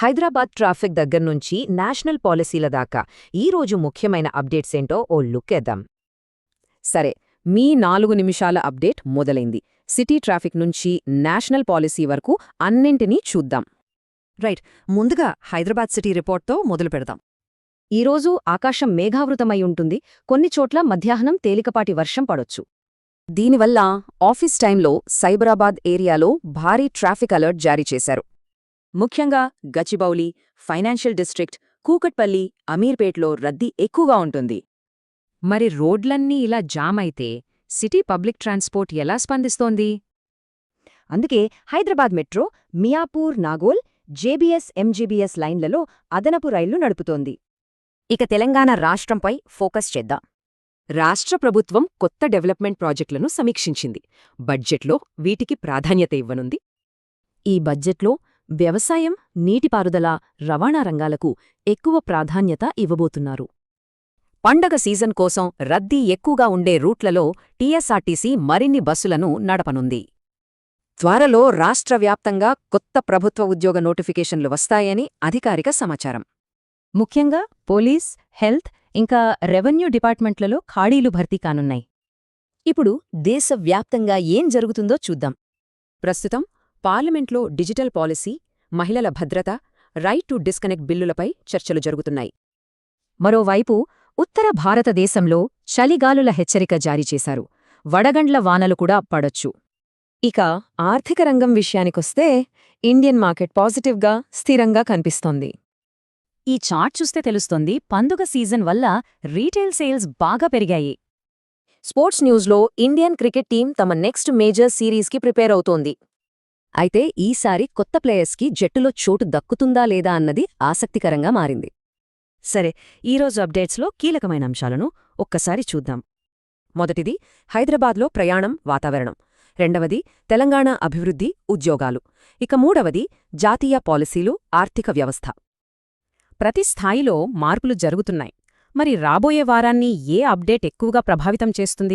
Hyderabad traffic దగ్గర్నుంచి national పాలసీల దాకా ఈరోజు ముఖ్యమైన అప్డేట్స్ ఏంటో ఓ లుక్కేద్దాం సరే మీ నాలుగు నిమిషాల అప్డేట్ మొదలైంది. సిటీ ట్రాఫిక్ నుంచి నేషనల్ పాలసీ వరకు అన్నింటినీ చూద్దాం. రైట్ ముందుగా హైదరాబాద్ సిటీ రిపోర్ట్తో మొదలు పెడదాం. ఈరోజు ఆకాశం మేఘావృతమై ఉంటుంది. కొన్ని చోట్ల మధ్యాహ్నం తేలికపాటి వర్షం పడొచ్చు. దీనివల్ల ఆఫీస్ టైంలో సైబరాబాద్ ఏరియాలో భారీ ట్రాఫిక్ అలర్ట్ జారీ చేశారు. ముఖ్యంగా గచిబౌలి ఫైనాన్షియల్ డిస్ట్రిక్ట్ కూకట్పల్లి అమీర్పేట్లో రద్దీ ఎక్కువగా ఉంటుంది. మరి రోడ్లన్నీ ఇలా జామ్ అయితే సిటీ పబ్లిక్ ట్రాన్స్పోర్ట్ ఎలా స్పందిస్తోంది? అందుకే Hyderabad metro Miyapur Nagole JBS MGBS లైన్లలో అదనపు రైళ్ళు నడుపుతోంది. ఇక తెలంగాణ రాష్ట్రంపై ఫోకస్ చేద్దాం. రాష్ట్ర ప్రభుత్వం కొత్త డెవలప్మెంట్ ప్రాజెక్టులను సమీక్షించింది. బడ్జెట్లో వీటికి ప్రాధాన్యత ఇవ్వనుంది. ఈ బడ్జెట్లో వ్యవసాయం నీటిపారుదల రవాణా రంగాలకు ఎక్కువ ప్రాధాన్యత ఇవ్వబోతున్నారు. పండగ సీజన్ కోసం రద్దీ ఎక్కువగా ఉండే రూట్లలో టీఎస్ఆర్టీసీ మరిన్ని బస్సులను నడపనుంది. త్వరలో రాష్ట్ర వ్యాప్తంగా కొత్త ప్రభుత్వ ఉద్యోగ నోటిఫికేషన్లు వస్తాయని అధికారిక సమాచారం. ముఖ్యంగా పోలీస్ హెల్త్ ఇంకా రెవెన్యూ డిపార్ట్మెంట్లలో ఖాళీలు భర్తీ కానున్నాయి. ఇప్పుడు దేశవ్యాప్తంగా ఏం జరుగుతుందో చూద్దాం. ప్రస్తుతం పార్లమెంట్లో డిజిటల్ పాలసీ మహిళల భద్రత రైట్ టు డిస్కనెక్ట్ బిల్లులపై చర్చలు జరుగుతున్నాయి. మరోవైపు ఉత్తర భారతదేశంలో చలిగాలుల హెచ్చరిక జారీ చేశారు. వడగండ్ల వానలు కూడా పడొచ్చు. ఇక ఆర్థిక రంగం విషయానికొస్తే ఇండియన్ మార్కెట్ పాజిటివ్గా స్థిరంగా కనిపిస్తోంది. ఈ చార్ట్ చూస్తే తెలుస్తోంది పండుగ సీజన్ వల్ల రీటైల్ సేల్స్ బాగా పెరిగాయి. స్పోర్ట్స్ న్యూస్లో ఇండియన్ క్రికెట్ టీం తమ నెక్స్ట్ మేజర్ సిరీస్కి ప్రిపేర్ అవుతోంది. అయితే ఈసారి కొత్త ప్లేయర్స్కి జట్టులో చోటు దక్కుతుందా లేదా అన్నది ఆసక్తికరంగా మారింది. సరే ఈరోజు అప్డేట్స్లో కీలకమైన అంశాలను ఒక్కసారి చూద్దాం. మొదటిది హైదరాబాద్లో ప్రయాణం వాతావరణం. రెండవది తెలంగాణ అభివృద్ధి ఉద్యోగాలు. ఇక మూడవది జాతీయ పాలసీలు ఆర్థిక వ్యవస్థ. ప్రతి స్థాయిలో మార్పులు జరుగుతున్నాయి. మరి రాబోయే వారాన్ని ఏ అప్డేట్ ఎక్కువగా ప్రభావితం చేస్తుంది?